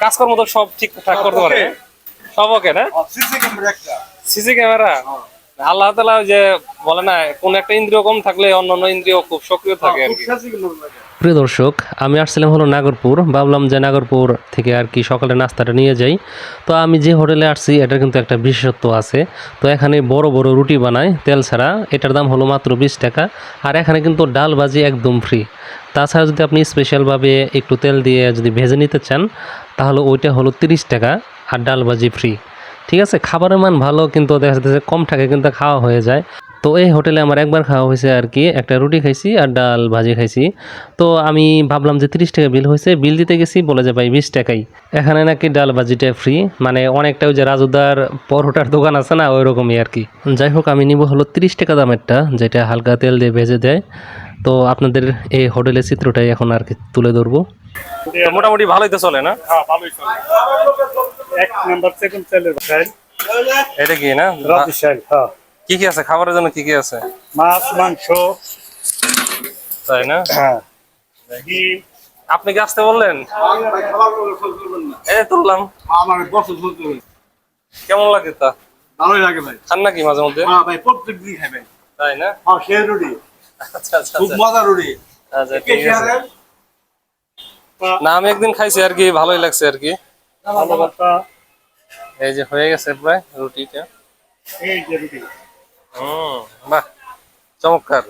কাজকর্ম তো সব ঠিকঠাক করতে পারে। সব ওকে না? CC camera camera? আল্লাহ তালা যে বলে না কোন একটা ইন্দ্রিয় কম থাকলে অন্য অন্য ইন্দ্রিয় খুব সক্রিয় থাকে আর কি। প্রিয় দর্শক আমি আসছিলাম হলো নাগরপুর। ভাবলাম যে নাগরপুর থেকে আর কি সকালে নাস্তাটা নিয়ে যাই। তো আমি যে হোটেলে আসছি এটার কিন্তু একটা বিশেষত্ব আছে। তো এখানে বড় বড় রুটি বানায় তেল ছাড়া। এটার দাম হলো মাত্র বিশ টাকা। আর এখানে কিন্তু ডাল ভাজি একদম ফ্রি তাছাড়া যদি আপনি স্পেশালভাবে একটু তেল দিয়ে যদি ভেজে নিতে চান, তাহলে ওইটা হলো তিরিশ টাকা আর ডাল ভাজি ফ্রি ঠিক আছে? খাবারের মান ভালো, কিন্তু দেখা যাচ্ছে কম টাকা কিন্তু খাওয়া হয়ে যায়। তো এই হোটেলে আমার একবার খাওয়া হয়েছে আর কি, একটা রুটি খাইছি আর ডাল ভাজি খাইছি। তো আমি ভাবলাম যে তিরিশ টাকা বিল হয়েছে, বিল দিতে গেছি, বলে যে ভাই বিশ টাকাই। এখানে নাকি ডাল ভাজিটা ফ্রি মানে অনেকটা ওই যে রাজুদার পরোটার দোকান আছে না ওই রকমই আর কি। যাই হোক, আমি নিব হলো তিরিশ টাকা দামেরটা, যেটা হালকা তেল দিয়ে ভেজে দেয়। তো আপনাদের এই হোটেলের চিত্রটাই এখন আর কি তুলে ধরবো। মোটামুটি ভালোই তো চলে না? হ্যাঁ ভালোই চলে। এক নাম্বার সেকেন্ড চালের এটা কি না? হ্যাঁ। কি কি আছে? খাবারের জন্য কি কি আছে? মাছ মাংস। তাই না? হ্যাঁ। আপনি কি আসতে বললেন? এই তুললাম। কেমন লাগে তা? ভালোই লাগে ভাই। খান নাকি মাঝে মধ্যে? হ্যাঁ ভাই তাই না? হ্যাঁ সে রুটি। খুব আচ্ছা। মজা আচ্ছা ঠিক আছে। না আমি একদিন খাইছি আর কি ভালোই লাগছে আর কি। এই যে হয়ে গেছে প্রায় রুটিটা। এই যে রুটি। হুম বাহ চমৎকার।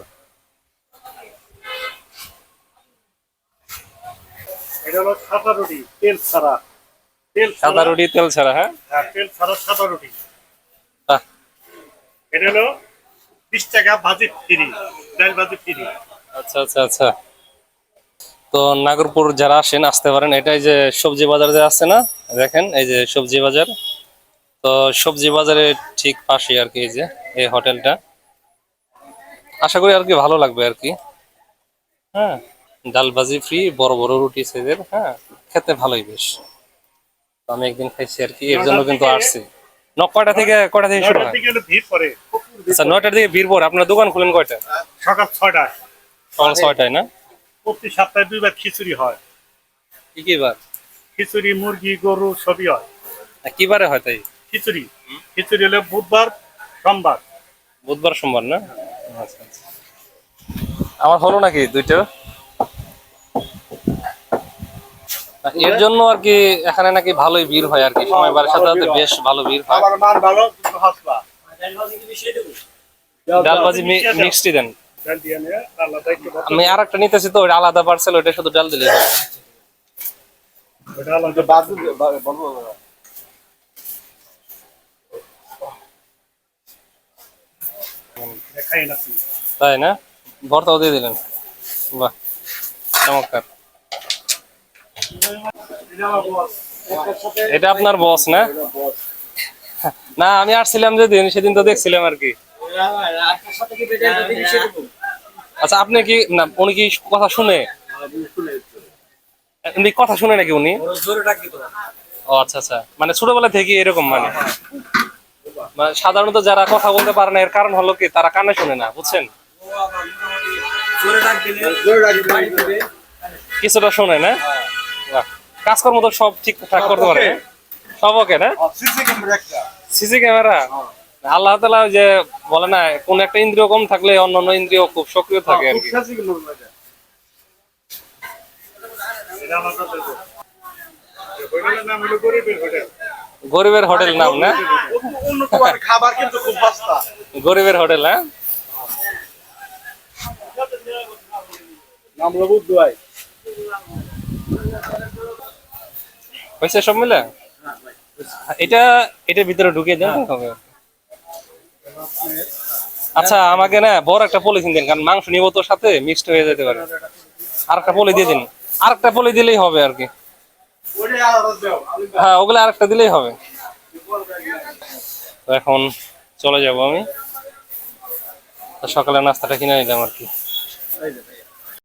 এটা হলো সাদা রুটি তেল ছাড়া। তেল সাদা রুটি তেল ছাড়া হ্যাঁ? হ্যাঁ তেল ছাড়া সাদা রুটি। বাহ। এটা হলো বিশ টাকা ভাজি ফ্রি ডাল ভাজি ফ্রি। আচ্ছা আচ্ছা আচ্ছা। তো নাগরপুর যারা আসেন আসতে পারেন। এটাই যে সবজি বাজার যে আছে না দেখেন এই যে সবজি বাজার। তো সবজি বাজারের ঠিক পাশে আর কি এই যে এই হোটেলটা। আশা করি আর কি ভালো লাগবে আর কি। হ্যাঁ ডাল ভাজি ফ্রি বড় বড় রুটি সাইজের হ্যাঁ খেতে ভালোই বেশ। তো আমি একদিন খাইছি আর কি এর জন্য কিন্তু আসছি। ন কয়টা থেকে কয়টা থেকে শুরু হয়? ভিড় পরে আচ্ছা নয়টার দিকে বীরপুর আপনার দোকান খুলেন কয়টা সকাল ছয়টায়। সকাল ছয়টায় না? প্রতি সপ্তাহে দুইবার খিচুড়ি হয়। কি কি বার। খিচুড়ি মুরগি গরু সবই হয়। কি বারে হয় তাই? খিচুড়ি। খিচুড়ি হলো বুধবার সোমবার। বুধবার সোমবার না? আচ্ছা আচ্ছা। আমার হলো নাকি দুইটা? এর জন্য আর কি এখানে নাকি ভালোই ভিড় হয় আর কি। সময় বারের সাথে সাথে বেশ ভালো ভিড় হয়। আমার মান ভালো হাসবা। ডালবাজি মিক্সটি দেন। আমি আর একটা নিতেছি তো ওটা আলাদা পার্সেল ওটা শুধু ডাল দিলে। তাই না? ভর্তাও দিয়ে দিলেন। বাহ চমৎকার। এটা আপনার বস না? না আমি আসছিলাম যেদিন সেদিন তো দেখছিলাম আর কি। আচ্ছা আপনি কি না উনি কি কথা শুনে? উনি কথা শুনে নাকি উনি? ও আচ্ছা আচ্ছা। মানে ছোটবেলা থেকে এরকম মানে। মানে সাধারণত যারা কথা বলতে পারে না এর কারণ হলো কি তারা কানে শুনে না বুঝছেন? কিছুটা শোনে না? কাজকর্ম তো সব ঠিকঠাক করতে পারে সব ওকে না? CC camera? ক্যামেরা আল্লাহ তালা যে বলে না কোন একটা ইন্দ্রিয় কম থাকলে অন্য অন্য ইন্দ্রিয় খুব সক্রিয় থাকে আর কি। গরিবের হোটেল। নাম না? খাবার কিন্তু খুব সস্তা গরিবের হোটেল হ্যাঁ? নাম হয়েছে সব মিলে? এটা এটার ভিতরে ঢুকিয়ে দেন হবে। আচ্ছা আমাকে না বড় একটা পলিথিন দেন কারণ মাংস নিব তোর সাথে মিক্সড হয়ে যেতে পারে। আর একটা পলি দিয়ে দিন। আর একটা পলি দিলেই হবে আর কি। হ্যাঁ ওগুলো আর একটা দিলেই হবে। এখন চলে যাব আমি। সকালে নাস্তাটা কিনে নিলাম আর কি।